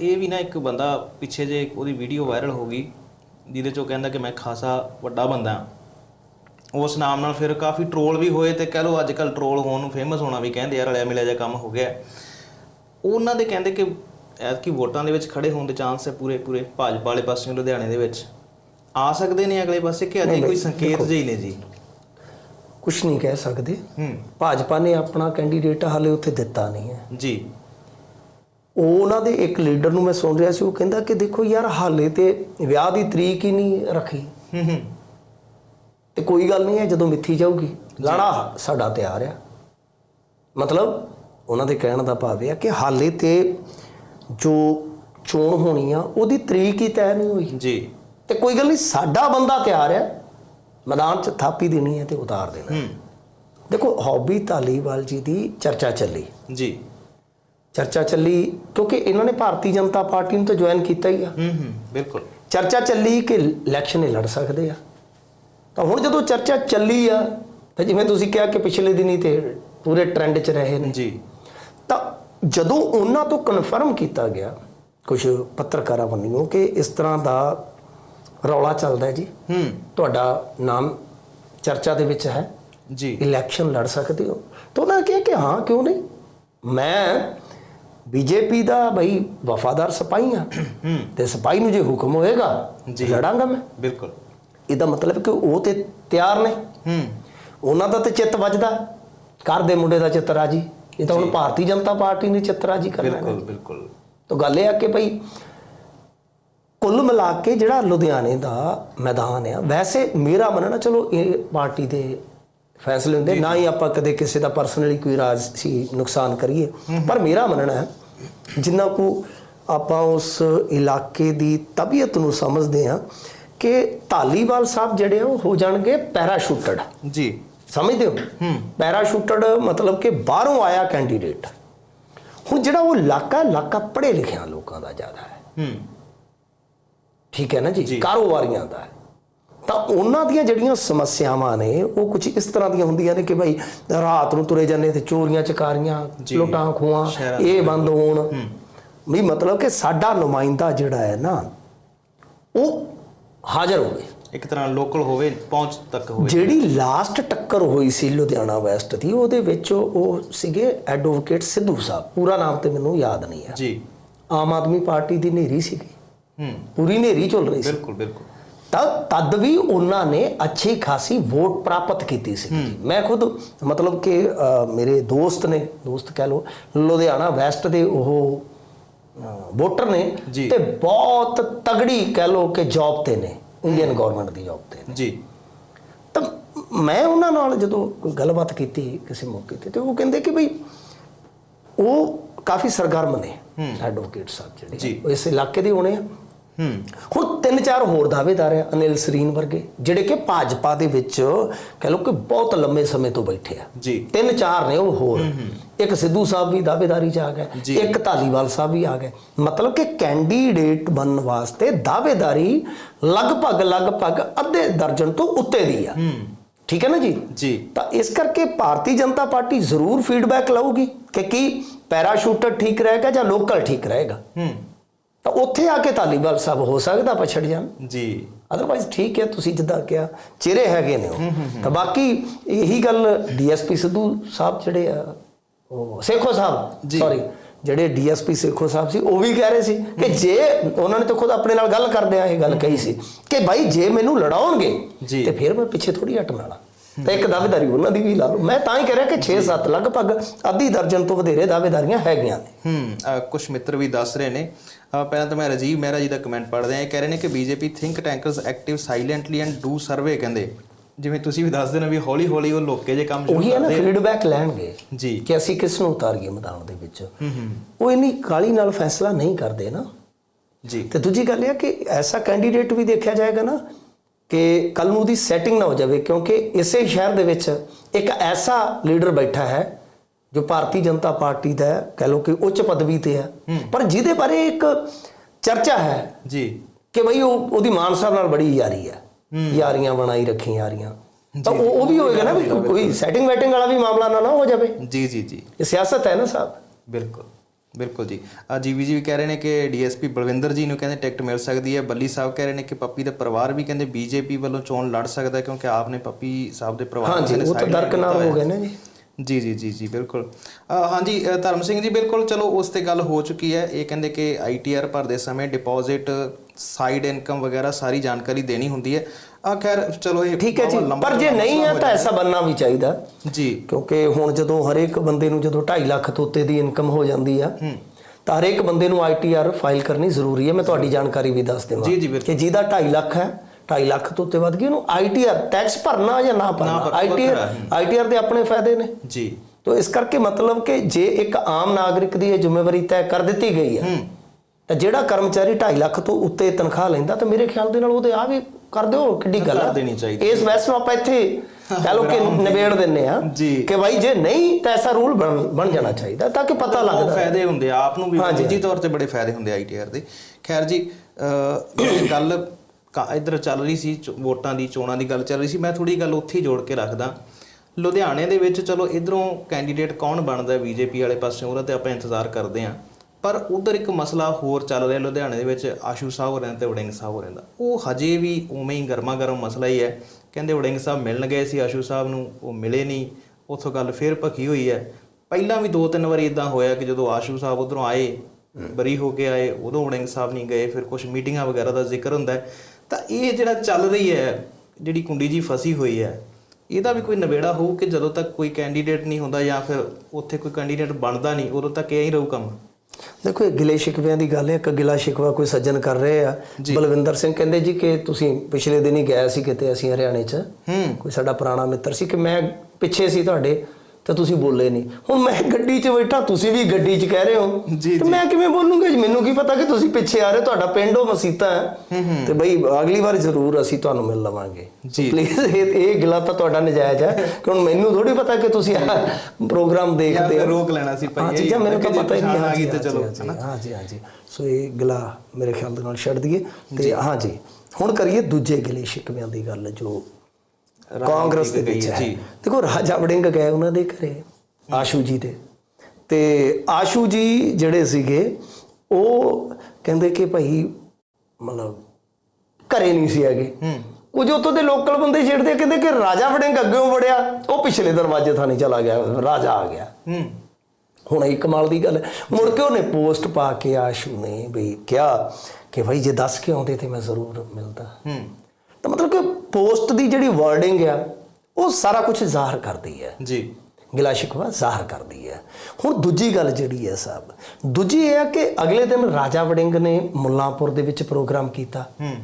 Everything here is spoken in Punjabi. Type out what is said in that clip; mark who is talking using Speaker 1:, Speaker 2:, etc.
Speaker 1: ਇਹ ਵੀ ਨਾ ਇੱਕ ਬੰਦਾ ਪਿੱਛੇ ਜੇ ਉਹਦੀ ਵੀਡੀਓ ਵਾਇਰਲ ਹੋ ਗਈ ਜਿਹਦੇ ਚੋਂ ਕਹਿੰਦਾ ਕਿ ਮੈਂ ਖਾਸਾ ਵੱਡਾ ਬੰਦਾ ਹਾਂ। ਉਸ ਨਾਮ ਨਾਲ ਫਿਰ ਕਾਫੀ ਟ੍ਰੋਲ ਵੀ ਹੋਏ ਤੇ ਕਹਿ ਲਓ ਅੱਜ ਕੱਲ ਟ੍ਰੋਲ ਹੋਣ ਨੂੰ ਫੇਮਸ ਹੋਣਾ ਵੀ ਕਹਿੰਦੇ ਯਾਰ ਰਲਿਆ ਮਿਲਿਆ ਜਿਹਾ ਕੰਮ ਹੋ ਗਿਆ। ਉਹਨਾਂ ਦੇ ਕਹਿੰਦੇ ਕਿ ਐਤਕੀ ਵੋਟਾਂ ਦੇ ਵਿੱਚ ਖੜੇ ਹੋਣ ਦੇ ਚਾਂਸ ਹੈ ਪੂਰੇ ਪੂਰੇ ਭਾਜਪਾ ਵਾਲੇ ਪਾਸਿਓਂ ਲੁਧਿਆਣੇ ਦੇ ਵਿੱਚ। ਆ ਸਕਦੇ ਨੇ ਅਗਲੇ ਪਾਸੇ ਕਿ ਅਜੇ ਕੋਈ ਸੰਕੇਤ ਜਿਹੇ ਨੇ ਜੀ?
Speaker 2: ਕੁਝ ਨਹੀਂ ਕਹਿ ਸਕਦੇ। ਭਾਜਪਾ ਨੇ ਆਪਣਾ ਕੈਂਡੀਡੇਟ ਹਾਲੇ ਉੱਥੇ ਦਿੱਤਾ ਨਹੀਂ ਹੈ।
Speaker 1: ਜੀ।
Speaker 2: ਉਹ ਉਹਨਾਂ ਦੇ ਇੱਕ ਲੀਡਰ ਨੂੰ ਮੈਂ ਸੁਣ ਰਿਹਾ ਸੀ ਉਹ ਕਹਿੰਦਾ ਕਿ ਦੇਖੋ ਯਾਰ ਹਾਲੇ ਤੇ ਵਿਆਹ ਦੀ ਤਰੀਕ ਹੀ ਨਹੀਂ ਰੱਖੀ।
Speaker 1: ਹੂੰ ਹੂੰ।
Speaker 2: ਤੇ ਕੋਈ ਗੱਲ ਨਹੀਂ ਹੈ ਜਦੋਂ ਮਿੱਥੀ ਜਾਊਗੀ। ਲਾੜਾ ਸਾਡਾ ਤਿਆਰ ਆ। ਮਤਲਬ ਉਹਨਾਂ ਦੇ ਕਹਿਣ ਦਾ ਭਾਵ ਇਹ ਆ ਕਿ ਹਾਲੇ ਤੇ ਜੋ ਚੋਣ ਹੋਣੀ ਆ ਉਹਦੀ ਤਰੀਕ ਹੀ ਤੈਅ ਨਹੀਂ ਹੋਈ।
Speaker 1: ਜੀ।
Speaker 2: ਤੇ ਕੋਈ ਗੱਲ ਨਹੀਂ ਸਾਡਾ ਬੰਦਾ ਤਿਆਰ ਆ। ਮੈਦਾਨ 'ਚ ਥਾਪੀ ਦੇਣੀ ਹੈ ਤੇ ਉਤਾਰ ਦੇਣਾ।
Speaker 1: ਹੂੰ।
Speaker 2: ਦੇਖੋ ਹੌਬੀ ਧਾਲੀਵਾਲ ਜੀ ਦੀ ਚਰਚਾ ਚੱਲੀ।
Speaker 1: ਜੀ।
Speaker 2: ਚਰਚਾ ਚੱਲੀ ਕਿਉਂਕਿ ਇਹਨਾਂ ਨੇ ਭਾਰਤੀ ਜਨਤਾ ਪਾਰਟੀ ਨੂੰ ਤਾਂ ਜੁਆਇਨ ਕੀਤਾ ਹੀ ਆ।
Speaker 1: ਹੂੰ ਹੂੰ ਬਿਲਕੁਲ।
Speaker 2: ਚਰਚਾ ਚੱਲੀ ਕਿ ਇਲੈਕਸ਼ਨ ਇਹ ਲੜ ਸਕਦੇ ਆ। ਤਾਂ ਹੁਣ ਜਦੋਂ ਚਰਚਾ ਚੱਲੀ ਆ ਤਾਂ ਜਿਵੇਂ ਤੁਸੀਂ ਕਿਹਾ ਕਿ ਪਿਛਲੇ ਦਿਨੀ ਤੇ ਪੂਰੇ ਟ੍ਰੈਂਡ 'ਚ ਰਹੇ ਨੇ।
Speaker 1: ਜੀ।
Speaker 2: ਤਾਂ ਜਦੋਂ ਉਹਨਾਂ ਤੋਂ ਕਨਫਰਮ ਕੀਤਾ ਗਿਆ ਕੁਝ ਪੱਤਰਕਾਰਾਂ ਵੱਲੋਂ ਕਿ ਇਸ ਤਰ੍ਹਾਂ ਦਾ ਰੌਲਾ ਚੱਲਦਾ ਜੀ।
Speaker 1: ਹੂੰ।
Speaker 2: ਤੁਹਾਡਾ ਨਾਮ ਚਰਚਾ ਦੇ ਵਿੱਚ ਹੈ।
Speaker 1: ਜੀ।
Speaker 2: ਇਲੈਕਸ਼ਨ ਲੜ ਸਕਦੇ ਹੋ। ਤਾਂ ਉਹਨਾਂ ਨੇ ਕਿਹਾ ਕਿ ਹਾਂ ਕਿਉਂ ਨਹੀਂ? ਮੈਂ ਬੀਜੇਪੀ ਦਾ ਬਈ ਵਫਾਦਾਰ ਸਿਪਾਹੀ ਹੂੰ। ਤੇ ਸਿਪਾਹੀ ਨੂੰ ਜੇ ਹੁਕਮ ਹੋਏਗਾ। ਲੜਾਂਗਾ ਮੈਂ।
Speaker 1: ਬਿਲਕੁਲ।
Speaker 2: ਇਹਦਾ ਮਤਲਬ ਕਿ ਉਹ ਤੇ ਤਿਆਰ ਨੇ।
Speaker 1: ਹੂੰ।
Speaker 2: ਉਹਨਾਂ ਦਾ ਤੇ ਚਿੱਤ ਵੱਜਦਾ। ਘਰ ਦੇ ਮੁੰਡੇ ਦਾ ਚਿੱਤ ਰਾਜੀ। ਇਹ ਤਾਂ ਹੁਣ ਭਾਰਤੀ ਜਨਤਾ ਪਾਰਟੀ ਨੇ ਚਿੱਤ ਰਾਜੀ ਕਰਨਾ
Speaker 1: ਬਿਲਕੁਲ ਬਿਲਕੁਲ।
Speaker 2: ਤਾਂ ਗੱਲ ਇਹ ਆ ਕਿ ਭਈ ਕੁੱਲ ਮਿਲਾ ਕੇ ਜਿਹੜਾ ਲੁਧਿਆਣੇ ਦਾ ਮੈਦਾਨ ਆ ਵੈਸੇ ਮੇਰਾ ਮੰਨਣਾ ਚਲੋ ਇਹ ਪਾਰਟੀ ਦੇ ਫੈਸਲੇ ਹੁੰਦੇ ਨਾ ਹੀ ਆਪਾਂ ਕਦੇ ਕਿਸੇ ਦਾ ਪਰਸਨਲੀ ਕੋਈ ਰਾਜ ਸੀ ਨੁਕਸਾਨ ਕਰੀਏ। ਪਰ ਮੇਰਾ ਮੰਨਣਾ ਹੈ ਜਿੰਨਾ ਕੁ ਆਪਾਂ ਉਸ ਇਲਾਕੇ ਦੀ ਤਬੀਅਤ ਨੂੰ ਸਮਝਦੇ ਆ ਕਿ ਧਾਲੀਵਾਲ ਸਾਹਿਬ ਜਿਹੜੇ ਆ ਉਹ ਹੋ ਜਾਣਗੇ ਪੈਰਾਸ਼ੂਟਡ।
Speaker 1: ਜੀ।
Speaker 2: ਸਮਝਦੇ ਹੋ? ਪੈਰਾਸ਼ੂਟਡ ਮਤਲਬ ਕਿ ਬਾਹਰੋਂ ਆਇਆ ਕੈਂਡੀਡੇਟ ਹੁਣ ਜਿਹੜਾ ਉਹ ਇਲਾਕਾ ਇਲਾਕਾ ਪੜ੍ਹੇ ਲਿਖਿਆ ਲੋਕਾਂ ਦਾ ਜ਼ਿਆਦਾ ਹੈ।
Speaker 1: ਹੂੰ।
Speaker 2: ਠੀਕ ਹੈ ਨਾ ਜੀ। ਕਾਰੋਬਾਰੀਆਂ ਦਾ ਹੈ। ਤਾਂ ਉਹਨਾਂ ਦੀਆਂ ਜਿਹੜੀਆਂ ਸਮੱਸਿਆਵਾਂ ਨੇ ਉਹ ਕੁਝ ਇਸ ਤਰ੍ਹਾਂ ਦੀਆਂ ਹੁੰਦੀਆਂ ਨੇ ਕਿ ਭਾਈ ਰਾਤ ਨੂੰ ਤੁਰੇ ਜਾਂਦੇ ਤੇ ਚੋਰੀਆਂ ਚਕਾਰੀਆਂ ਲੁੱਟਾਂ
Speaker 1: ਸ਼ਹਿਰਾਂ
Speaker 2: ਇਹ ਬੰਦ ਹੋਣ। ਵੀ ਮਤਲਬ ਕਿ ਸਾਡਾ ਨੁਮਾਇੰਦਾ ਜਿਹੜਾ ਹੈ ਨਾ ਉਹ ਹਾਜ਼ਰ ਹੋਵੇ।
Speaker 1: ਇੱਕ ਤਰ੍ਹਾਂ ਲੋਕਲ ਹੋਵੇ ਪਹੁੰਚ ਤੱਕ ਹੋਵੇ।
Speaker 2: ਜਿਹੜੀ ਲਾਸਟ ਟੱਕਰ ਹੋਈ ਸੀ ਲੁਧਿਆਣਾ ਵੈਸਟ ਦੀ ਉਹਦੇ ਵਿੱਚ ਉਹ ਸੀਗੇ ਐਡਵੋਕੇਟ ਸਿੱਧੂ ਸਾਹਿਬ। ਪੂਰਾ ਨਾਮ ਤੇ ਮੈਨੂੰ ਯਾਦ ਨਹੀਂ ਹੈ।
Speaker 1: ਜੀ।
Speaker 2: ਆਮ ਆਦਮੀ ਪਾਰਟੀ ਦੀ ਨੇਰੀ ਸੀਗੀ।
Speaker 1: ਹੂੰ।
Speaker 2: ਪੂਰੀ ਨੇਰੀ ਚੱਲ ਰਹੀ ਸੀ।
Speaker 1: ਬਿਲਕੁਲ ਬਿਲਕੁਲ।
Speaker 2: ਤਾਂ ਤਦ ਵੀ ਉਹਨਾਂ ਨੇ ਅੱਛੀ ਖਾਸੀ ਵੋਟ ਪ੍ਰਾਪਤ ਕੀਤੀ ਸੀ। ਮੈਂ ਖੁਦ ਮਤਲਬ ਕਿ ਮੇਰੇ ਦੋਸਤ ਨੇ ਦੋਸਤ ਕਹਿ ਲੋ ਲੁਧਿਆਣਾ ਵੈਸਟ ਦੇ ਉਹ ਵੋਟਰ ਨੇ। ਤੇ ਬਹੁਤ ਤਗੜੀ ਕਹਿ ਲੋ ਕਿ ਜੌਬ ਤੇ ਨੇ ਇੰਡੀਅਨ ਗਵਰਨਮੈਂਟ ਦੀ ਜੌਬ ਤੇ ਨੇ।
Speaker 1: ਜੀ।
Speaker 2: ਤਾਂ ਮੈਂ ਉਹਨਾਂ ਨਾਲ ਜਦੋਂ ਕੋਈ ਗੱਲਬਾਤ ਕੀਤੀ ਕਿਸੇ ਮੌਕੇ ਤੇ ਤੇ ਉਹ ਕਹਿੰਦੇ ਕਿ ਭਈ ਉਹ ਕਾਫੀ ਸਰਗਰਮ ਨੇ ਐਡਵੋਕੇਟ ਸਾਹਿਬ ਜਿਹੜੇ ਇਸ ਇਲਾਕੇ ਦੇ ਹੋਣੇ ਆ।
Speaker 1: ਹੂੰ।
Speaker 2: ਹੁਣ ਤਿੰਨ ਚਾਰ ਹੋਰ ਦਾਅਵੇਦਾਰ ਆ ਅਨਿਲ ਸਰੀਨ ਵਰਗੇ ਜਿਹੜੇ ਕਿ ਭਾਜਪਾ ਦੇ ਵਿੱਚ ਕਹ ਲਓ ਕਿ ਬਹੁਤ ਲੰਮੇ ਸਮੇਂ ਤੋਂ ਬੈਠੇ ਆ।
Speaker 1: ਜੀ।
Speaker 2: ਤਿੰਨ ਚਾਰ ਨੇ ਉਹ ਹੋਰ। ਇੱਕ ਸਿੱਧੂ ਸਾਹਿਬ ਵੀ ਦਾਅਵੇਦਾਰੀ 'ਚ ਆ ਗਏ। ਇੱਕ ਧਾਲੀਵਾਲ ਸਾਹਿਬ ਵੀ ਆ ਗਏ। ਮਤਲਬ ਕਿ ਕੈਂਡੀਡੇਟ ਬਣਨ ਵਾਸਤੇ ਦਾਅਵੇਦਾਰੀ ਲਗਭਗ ਲਗਭਗ ਅੱਧੇ ਦਰਜਨ ਤੋਂ ਉੱਤੇ ਦੀ ਆ। ਠੀਕ ਹੈ ਨਾ ਜੀ?
Speaker 1: ਜੀ।
Speaker 2: ਤਾਂ ਇਸ ਕਰਕੇ ਭਾਰਤੀ ਜਨਤਾ ਪਾਰਟੀ ਜ਼ਰੂਰ ਫੀਡਬੈਕ ਲਊਗੀ ਕਿ ਕੀ ਪੈਰਾਸ਼ੂਟਰ ਠੀਕ ਰਹੇਗਾ ਜਾਂ ਲੋਕਲ ਠੀਕ ਰਹੇਗਾ।
Speaker 1: ਹੂੰ।
Speaker 2: ਤਾਂ ਉੱਥੇ ਆ ਕੇ ਧਾਲੀਵਾਲ ਸਾਹਿਬ ਹੋ ਸਕਦਾ ਪਛੜ ਜਾਣ
Speaker 1: ਜੀ
Speaker 2: ਅਦਰਵਾਈਜ਼ ਠੀਕ ਹੈ ਤੁਸੀਂ ਜਿੱਦਾਂ ਕਿਹਾ ਚਿਹਰੇ ਹੈਗੇ ਨੇ ਉਹ ਤਾਂ ਬਾਕੀ ਇਹੀ ਗੱਲ ਡੀਐਸਪੀ ਸਿੱਧੂ ਸਾਹਿਬ ਜਿਹੜੇ ਆ ਉਹ ਸੇਖੋ ਸਾਹਿਬ। ਸੌਰੀ ਜਿਹੜੇ ਡੀਐਸਪੀ ਸੇਖੋ ਸਾਹਿਬ ਸੀ ਉਹ ਵੀ ਕਹਿ ਰਹੇ ਸੀ ਕਿ ਜੇ ਉਹਨਾਂ ਨੇ ਤਾਂ ਖੁਦ ਆਪਣੇ ਨਾਲ ਗੱਲ ਕਰਦਿਆਂ ਇਹ ਗੱਲ ਕਹੀ ਸੀ ਕਿ ਭਾਈ ਜੇ ਮੈਨੂੰ ਲੜਾਉਣਗੇ। ਤੇ ਫਿਰ ਮੈਂ ਪਿੱਛੇ ਥੋੜੀ ਹਟਣ ਤਾਂ ਇੱਕ ਦਾਅਵੇਦਾਰੀ ਉਹਨਾਂ ਦੀ ਵੀ ਲਾ ਲਓ। ਮੈਂ ਤਾਂ ਹੀ ਕਹਿ ਰਿਹਾ ਕਿ 6-7 ਲਗਭਗ ਅੱਧੀ ਦਰਜਨ ਤੋਂ ਵਧੇਰੇ ਦਾਅਵੇਦਾਰੀਆਂ ਹੈਗੀਆਂ ਨੇ।
Speaker 1: ਹੂੰ ਕੁਝ ਮਿੱਤਰ ਵੀ ਦੱਸ ਰਹੇ ਨੇ। ਪਹਿਲਾਂ ਤਾਂ ਮੈਂ ਰਾਜੀਵ ਮਹਿਰਾ ਜੀ ਦਾ ਕਮੈਂਟ ਪੜ੍ਹਦੇ ਆ ਇਹ ਕਹਿ ਰਹੇ ਨੇ ਕਿ BJP think tankers active silently and do survey ਕਹਿੰਦੇ। ਜਿਵੇਂ ਤੁਸੀਂ ਵੀ ਦੱਸਦੇ ਨੇ ਵੀ ਹੌਲੀ ਹੌਲੀ ਉਹ ਲੋਕੇ ਜੇ ਕੰਮ ਸ਼ੁਰੂ
Speaker 2: ਉਹੀ ਹੈ ਨਾ
Speaker 1: ਕਰਦੇ
Speaker 2: ਫੀਡਬੈਕ ਲੈਣਗੇ
Speaker 1: ਜੀ।
Speaker 2: ਕਿ ਅਸੀਂ ਕਿਸ ਨੂੰ ਉਤਾਰੀਏ ਮੈਦਾਨ ਦੇ ਵਿੱਚ।
Speaker 1: ਹੂੰ ਹੂੰ।
Speaker 2: ਉਹ ਇੰਨੀ ਕਾਲੀ ਨਾਲ ਫੈਸਲਾ ਨਹੀਂ ਕਰਦੇ ਨਾ।
Speaker 1: ਜੀ।
Speaker 2: ਤੇ ਦੂਜੀ ਗੱਲ ਇਹ ਕਿ ਐਸਾ ਕੈਂਡੀਡੇਟ ਵੀ ਦੇਖਿਆ ਜਾਏਗਾ ਨਾ ਕਿ ਕੱਲ ਨੂੰ ਉਹਦੀ ਸੈਟਿੰਗ ਨਾ ਹੋ ਜਾਵੇ ਕਿਉਂਕਿ ਇਸੇ ਸ਼ਹਿਰ ਦੇ ਵਿੱਚ ਇੱਕ ਐਸਾ ਲੀਡਰ ਬੈਠਾ ਹੈ ਜੋ ਭਾਰਤੀ ਜਨਤਾ ਪਾਰਟੀ ਦਾ ਕਹਿ ਲਓ ਕਿ ਉੱਚ ਪਦਵੀ ਤੇ ਹੈ। ਪਰ ਜਿਹਦੇ ਬਾਰੇ ਇੱਕ ਚਰਚਾ ਹੈ
Speaker 1: ਜੀ।
Speaker 2: ਕਿ ਬਈ ਉਹ ਉਹਦੀ ਮਾਨ ਸਾਹਿਬ ਨਾਲ ਬੜੀ ਯਾਰੀ ਹੈ। ਯਾਰੀਆਂ ਬਣਾਈ ਰੱਖੀ ਯਾਰੀਆਂ। ਤਾਂ ਉਹ ਉਹ ਵੀ ਹੋਏਗਾ ਨਾ ਵੀ ਕੋਈ ਸੈਟਿੰਗ ਵੈਟਿੰਗ ਵਾਲਾ ਵੀ ਮਾਮਲਾ ਨਾ ਨਾ ਹੋ ਜਾਵੇ।
Speaker 1: ਜੀ ਜੀ ਜੀ।
Speaker 2: ਇਹ ਸਿਆਸਤ ਹੈ ਨਾ ਸਾਹਿਬ?
Speaker 1: ਬਿਲਕੁਲ। ਬਿਲਕੁਲ ਜੀ। ਆ ਜੀਵੀ ਜੀ ਵੀ ਕਹਿ ਰਹੇ ਨੇ ਕਿ ਡੀਐਸਪੀ ਬਲਵਿੰਦਰ ਜੀ ਨੂੰ ਕਹਿੰਦੇ ਟਿਕਟ ਮਿਲ ਸਕਦੀ ਹੈ। ਬੱਲੀ ਸਾਹਿਬ ਕਹਿ ਰਹੇ ਨੇ ਕਿ ਪੱਪੀ ਦਾ ਪਰਿਵਾਰ ਵੀ ਕਹਿੰਦੇ ਬੀਜੇਪੀ ਵੱਲੋਂ ਚੋਣ ਲੜ ਸਕਦਾ ਕਿਉਂਕਿ ਆਪ ਨੇ ਪੱਪੀ ਸਾਹਿਬ ਦੇ ਪਰਿਵਾਰ ਵਾਲਿਆਂ ਨੇ
Speaker 2: ਉਹ ਤਾਂ ਦਰਕਨਾਰ ਹੋ। ਗਏ ਨੇ ਜੀ।
Speaker 1: ਜੀ ਜੀ ਜੀ ਜੀ ਬਿਲਕੁਲ। ਹਾਂਜੀ ਧਰਮ ਸਿੰਘ ਜੀ ਬਿਲਕੁਲ ਚਲੋ ਉਸ ਤੇ ਗੱਲ ਹੋ ਚੁੱਕੀ ਹੈ। ਇਹ ਕਹਿੰਦੇ ਕਿ ਆਈਟੀਆਰ ਭਰਦੇ ਸਮੇਂ ਡਿਪੋਜ਼ਿਟ ਸਾਈਡ ਇਨਕਮ ਵਗੈਰਾ ਸਾਰੀ ਜਾਣਕਾਰੀ ਦੇਣੀ ਹੁੰਦੀ ਹੈ। ਆ ਖੈਰ ਚਲੋ ਇਹ
Speaker 2: ਠੀਕ ਹੈ ਜੀ ਪਰ ਜੇ ਨਹੀਂ ਹੈ ਤਾਂ ਐਸਾ ਬੰਨਾ ਵੀ ਚਾਹੀਦਾ।
Speaker 1: ਜੀ।
Speaker 2: ਕਿਉਂਕਿ ਹੁਣ ਜਦੋਂ ਹਰੇਕ ਬੰਦੇ ਨੂੰ ਜਦੋਂ 2.5 ਲੱਖ ਤੋਂ ਉੱਤੇ ਦੀ ਇਨਕਮ ਹੋ ਜਾਂਦੀ ਆ ਤਾਂ ਹਰੇਕ ਬੰਦੇ ਨੂੰ ਆਈਟੀਆਰ ਫਾਈਲ ਕਰਨੀ ਜ਼ਰੂਰੀ ਹੈ। ਮੈਂ ਤੁਹਾਡੀ ਜਾਣਕਾਰੀ ਵੀ ਦੱਸ ਦੇਵਾਂ
Speaker 1: ਜੀ, ਜੀ, ਬਿਲਕੁਲ।
Speaker 2: ਕਿ ਜਿਹਦਾ 2.5 ਲੱਖ ਹੈ 2.5 ਲੱਖ ਤੋਂ ਉੱਤੇ ਵੱਧ ਗਈ ਉਹਨੂੰ ਆਈਟੀਆਰ ਟੈਕਸ ਭਰਨਾ ਜਾਂ ਨਾ ਭਰਨਾ? ਆਈਟੀਆਰ। ਆਈਟੀਆਰ ਦੇ ਆਪਣੇ ਫਾਇਦੇ ਨੇ।
Speaker 1: ਜੀ।
Speaker 2: ਤੋ ਇਸ ਕਰਕੇ ਮਤਲਬ ਕਿ ਜੇ ਇੱਕ ਆਮ ਨਾਗਰਿਕ ਦੀ ਇਹ ਜ਼ਿੰਮੇਵਾਰੀ ਤੈਅ ਕਰ ਦਿੱਤੀ ਗਈ ਹੈ। ਤਾਂ ਜਿਹੜਾ ਕਰਮਚਾਰੀ 2.5 ਲੱਖ ਤੋਂ ਉੱਤੇ ਤਨਖਾਹ ਲੈਂਦਾ ਤਾਂ ਮੇਰੇ ਖਿਆਲ ਦੇ ਨਾਲ ਉਹਦੇ ਆ ਵੀ ਕਰ ਦਿਓ ਕਿੱਡੀ ਗੱਲ
Speaker 1: ਕਰ
Speaker 2: ਆ
Speaker 1: ਦੇਣੀ ਚਾਹੀਦੀ।
Speaker 2: ਇਸ ਵੈਸ ਨੂੰ ਆਪਾਂ ਇੱਥੇ ਕਹ ਲੋ ਕਿ ਨਿਬੇੜ ਦਿੰਨੇ ਆ। ਕਿ ਭਾਈ ਜੇ ਨਹੀਂ ਤਾਂ ਐਸਾ ਰੂਲ ਬਣ ਜਾਣਾ ਚਾਹੀਦਾ ਤਾਂ ਕਿ ਪਤਾ ਲੱਗਦਾ।
Speaker 1: ਫਾਇਦੇ ਹੁੰਦੇ ਆ ਆਪ ਨੂੰ ਵੀ
Speaker 2: ਹਾਂਜੀ,
Speaker 1: ਨਿੱਜੀ ਤੌਰ ਤੇ ਬੜੇ ਫਾਇਦੇ ਹੁੰਦੇ ਆਈਟੀਆਰ ਦੇ। ਖੈਰ ਜੀ ਗੱਲ ਇੱਧਰ ਚੱਲ ਰਹੀ ਸੀ ਵੋਟਾਂ ਦੀ ਚੋਣਾਂ ਦੀ ਗੱਲ ਚੱਲ ਰਹੀ ਸੀ ਮੈਂ ਥੋੜੀ ਗੱਲ ਉੱਥੇ ਜੋੜ ਕੇ ਰੱਖਦਾ। ਲੁਧਿਆਣੇ ਦੇ ਵਿੱਚ ਚਲੋ ਇਧਰੋਂ ਕੈਂਡੀਡੇਟ ਕੌਣ ਬਣਦਾ ਬੀਜੇਪੀ ਵਾਲੇ ਪਾਸਿਓਂ ਉਹਦਾ ਤੇ ਆਪਾਂ ਇੰਤਜ਼ਾਰ ਕਰਦੇ ਆਂ ਪਰ ਉਧਰ ਇੱਕ ਮਸਲਾ ਹੋਰ ਚੱਲ ਰਿਹਾ ਲੁਧਿਆਣੇ ਦੇ ਵਿੱਚ, ਆਸ਼ੂ ਸਾਹਿਬ ਹੋ ਰਹਿੰਦੇ ਤੇ ਵੜਿੰਗ ਸਾਹਿਬ ਹੋ ਦਾ। ਉਹ ਹਜੇ ਵੀ ਉਵੇਂ ਹੀ ਗਰਮਾ ਗਰਮ ਮਸਲਾ ਹੀ ਹੈ। ਕਹਿੰਦੇ ਵੜਿੰਗ ਸਾਹਿਬ ਮਿਲਣ ਗਏ ਸੀ, ਆਸ਼ੂ ਸਾਹਿਬ ਨੂੰ ਉਹ ਮਿਲੇ ਨਹੀਂ। ਉੱਥੋਂ ਗੱਲ ਫੇਰ ਭਖੀ ਹੋਈ ਹੈ। ਪਹਿਲਾਂ ਵੀ ਦੋ ਤਿੰਨ ਵਾਰੀ ਇਦਾਂ ਹੋਇਆ ਕਿ ਜਦੋਂ ਆਸ਼ੂ ਸਾਹਿਬ ਉਧਰੋਂ ਆਏ, ਬਰੀ ਹੋ ਕੇ ਆਏ, ਉਦੋਂ ਵੜਿੰਗ ਸਾਹਿਬ ਨਹੀਂ ਗਏ, ਫਿਰ ਕੁਝ ਮੀਟਿੰਗਾਂ ਵਗੈਰਾ ਦਾ ਜ਼ਿਕਰ ਹੁੰਦਾ ਤਾਂ ਇਹ ਜਿਹੜਾ ਚੱਲ ਰਹੀ ਹੈ, ਜਿਹੜੀ ਕੁੰਡੀ ਜੀ ਫਸੀ ਹੋਈ ਹੈ, ਇਹਦਾ ਵੀ ਕੋਈ ਨਵੇੜਾ ਹੋਊ ਕਿ ਜਦੋਂ ਤੱਕ ਕੋਈ ਕੈਂਡੀਡੇਟ ਨਹੀਂ ਹੁੰਦਾ ਜਾਂ ਫਿਰ ਉੱਥੇ ਕੋਈ ਕੈਂਡੀਡੇਟ ਬਣਦਾ ਨਹੀਂ, ਉਦੋਂ ਤੱਕ ਇਹ ਹੀ ਰਹੂ ਕੰਮ?
Speaker 2: ਦੇਖੋ ਇਹ ਗਿਲੇ ਸ਼ਿਕਵਿਆਂ ਦੀ ਗੱਲ ਹੈ ਇੱਕ ਗਿਲਾ ਸ਼ਿਕਵਾ ਕੋਈ ਸੱਜਣ ਕਰ ਰਹੇ ਆ। ਬਲਵਿੰਦਰ ਸਿੰਘ ਕਹਿੰਦੇ ਜੀ ਕਿ ਤੁਸੀਂ ਪਿਛਲੇ ਦਿਨ ਹੀ ਗਏ ਸੀ ਕਿਤੇ ਅਸੀਂ ਹਰਿਆਣੇ 'ਚ। ਕੋਈ ਸਾਡਾ ਪੁਰਾਣਾ ਮਿੱਤਰ ਸੀ ਕਿ ਮੈਂ ਪਿੱਛੇ ਸੀ ਤੁਹਾਡੇ? ਤਾਂ ਤੁਸੀਂ ਬੋਲੇ ਨਹੀਂ। ਹੁਣ ਮੈਂ ਗੱਡੀ 'ਚ ਬੈਠਾ ਤੁਸੀਂ ਵੀ ਗੱਡੀ 'ਚ ਕਹਿ ਰਹੇ ਹੋ। ਤੇ ਮੈਂ ਕਿਵੇਂ ਬੋਲੂੰਗਾ ਜੀ? ਮੈਨੂੰ ਕੀ ਪਤਾ ਕਿ ਤੁਸੀਂ ਪਿੱਛੇ ਆ ਰਹੇ ਤੁਹਾਡਾ ਪਿੰਡ ਉਹ ਮਸੀਤਾ ਹੈ। ਤੇ ਬਈ ਅਗਲੀ ਵਾਰ ਜ਼ਰੂਰ ਅਸੀਂ ਤੁਹਾਨੂੰ ਮਿਲ ਲਵਾਂਗੇ।
Speaker 1: ਜੀ।
Speaker 2: ਪਲੀਜ਼ ਇਹ ਇਹ ਗਿਲਾ ਤਾਂ ਤੁਹਾਡਾ ਨਜਾਇਜ਼ ਹੈ ਕਿ ਹੁਣ ਮੈਨੂੰ ਥੋੜੀ ਪਤਾ ਕਿ ਤੁਸੀਂ ਆਹ ਪ੍ਰੋਗਰਾਮ ਦੇਖਦੇ ਹੋ।
Speaker 1: ਰੋਕ ਲੈਣਾ ਸੀ ਭਾਈ। ਇਹ
Speaker 2: ਚੀਜ਼ਾਂ ਮੈਨੂੰ ਤਾਂ ਪਤਾ ਹੀ ਨਹੀਂ।
Speaker 1: ਆ ਗਈ ਤੇ ਚਲੋ
Speaker 2: ਹਾਂ ਜੀ,
Speaker 1: ਹਨਾ?
Speaker 2: ਹਾਂ ਜੀ ਹਾਂ ਜੀ ਸੋ ਇਹ ਗਿਲਾ ਮੇਰੇ ਖਿਆਲ ਦੇ ਨਾਲ ਛੱਡ ਦਈਏ। ਤੇ ਹਾਂ ਜੀ ਹੁਣ ਕਰੀਏ ਦੂਜੇ ਗਿਲੇ ਸ਼ਿਕਵਿਆਂ ਦੀ ਗੱਲ ਜੋ ਕਾਂਗਰਸ ਦੇ ਵਿੱਚ ਹੈ।
Speaker 1: ਜੀ।
Speaker 2: ਦੇਖੋ ਰਾਜਾ ਵੜਿੰਗ ਗਏ ਉਹਨਾਂ ਦੇ ਘਰੇ ਆਸ਼ੂ ਜੀ ਦੇ। ਤੇ ਆਸ਼ੂ ਜੀ ਜਿਹੜੇ ਸੀਗੇ ਉਹ ਕਹਿੰਦੇ ਕਿ ਭਾਈ ਮਤਲਬ ਘਰੇ ਨਹੀਂ ਸੀ ਹੈਗੇ। ਕੁਝ ਉੱਥੋਂ ਦੇ ਲੋਕਲ ਬੰਦੇ ਛੇੜਦੇ ਕਹਿੰਦੇ ਕਿ ਰਾਜਾ ਵੜਿੰਗ ਅੱਗੇੋਂ ਵੜਿਆ ਉਹ ਪਿਛਲੇ ਦਰਵਾਜ਼ੇ ਥਾਣੀ ਚਲਾ ਗਿਆ ਰਾਜਾ ਆ ਗਿਆ। ਹੁਣ ਇਹ ਕਮਾਲ ਦੀ ਗੱਲ ਹੈ। ਮੁੜ ਕੇ ਉਹਨੇ ਪੋਸਟ ਪਾ ਕੇ ਆਸ਼ੂ ਨੇ ਵੀ ਕਿਹਾ ਕਿ ਭਾਈ ਜੇ ਦੱਸ ਕੇ ਆਉਂਦੇ ਤੇ ਮੈਂ ਜ਼ਰੂਰ ਮਿਲਦਾ।
Speaker 1: ਹੂੰ।
Speaker 2: ਪੋਸਟ ਦੀ ਜਿਹੜੀ ਵਰਡਿੰਗ ਆ ਉਹ ਸਾਰਾ ਕੁਝ ਜ਼ਾਹਰ ਕਰਦੀ ਹੈ।
Speaker 1: ਜੀ।
Speaker 2: ਗਿਲਾ ਸ਼ਿਕਵਾ ਜ਼ਾਹਰ ਕਰਦੀ ਹੈ। ਹੁਣ ਦੂਜੀ ਗੱਲ ਜਿਹੜੀ ਹੈ ਸਾਹਿਬ ਦੂਜੀ ਇਹ ਹੈ ਕਿ ਅਗਲੇ ਦਿਨ ਰਾਜਾ ਵੜਿੰਗ ਨੇ ਮੁੱਲਾਂਪੁਰ ਦੇ ਵਿੱਚ ਪ੍ਰੋਗਰਾਮ ਕੀਤਾ।
Speaker 1: ਹੂੰ।